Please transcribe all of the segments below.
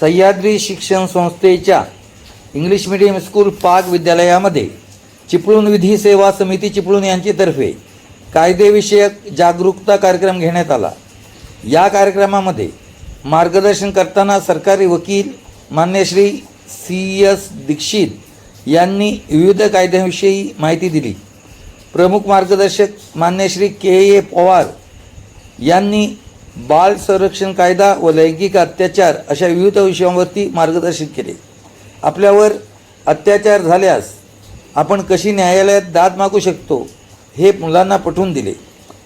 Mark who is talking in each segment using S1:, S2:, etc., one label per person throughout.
S1: सह्याद्री शिक्षण संस्थेच्या English medium school पाक विद्यालयामध्ये चिपळूण विधी सेवा समिती चिपळूण यांच्यातर्फे कायदेविषयक जागरूकता कार्यक्रम घेण्यात आला. या कार्यक्रमामध्ये मार्गदर्शन करताना सरकारी वकील मान्य श्री सी एस दीक्षित यांनी विविध कायद्यांविषयी माहिती दिली. प्रमुख मार्गदर्शक मान्य श्री के ए पवार यांनी बाल संरक्षण कायदा व लैंगिक अत्याचार अशा विविध विषयांवरती मार्गदर्शन केले. आपल्यावर अत्याचार झाल्यास आपण कशी न्यायालयात दाद मागू शकतो हे मुलांना पटवून दिले.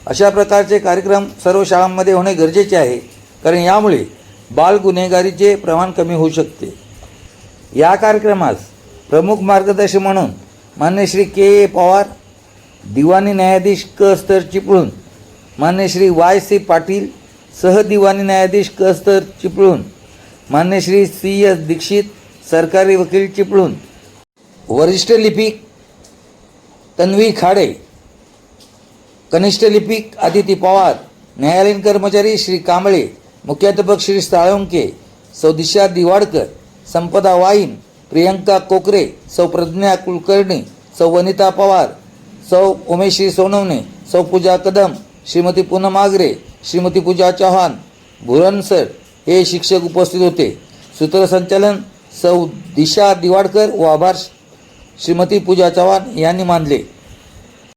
S1: अशा प्रकारचे कार्यक्रम सर्व शाळांमध्ये होणे गरजेचे आहे कारण यामुळे बाल गुन्हेगारीचे प्रमाण कमी होऊ शकते. या कार्यक्रमास प्रमुख मार्गदर्शक म्हणून मान्य श्री के ए पवार दिवाणी न्यायाधीश क. स्तर चिपळूण मान्य श्री वाय. सी. पाटील सहदिवाणी न्यायाधीश क. स्तर चिपळूण मान्य श्री सी. एस. दीक्षित सरकारी वकील चिपळूण. वरिष्ठ लिपिक तन्वी खाडे कनिष्ठ लिपिक आदिती पवार न्यायालयीन कर्मचारी श्री कांबळे मुख्याध्यापक श्री साळुंके सौ दिशा दिवाडकर संपदा वाईन प्रियंका कोकरे सौ प्रज्ञा कुलकर्णी सौ वनिता पवार सौ उमेश्री सोनवणे सौ पूजा कदम श्रीमती पूनम आगरे श्रीमती पूजा चव्हाण भुरनसर हे शिक्षक उपस्थित होते. सूत्रसंचालन सौ दिशा दिवाडकर व आभार श्रीमती पूजा चव्हाण यांनी मानले.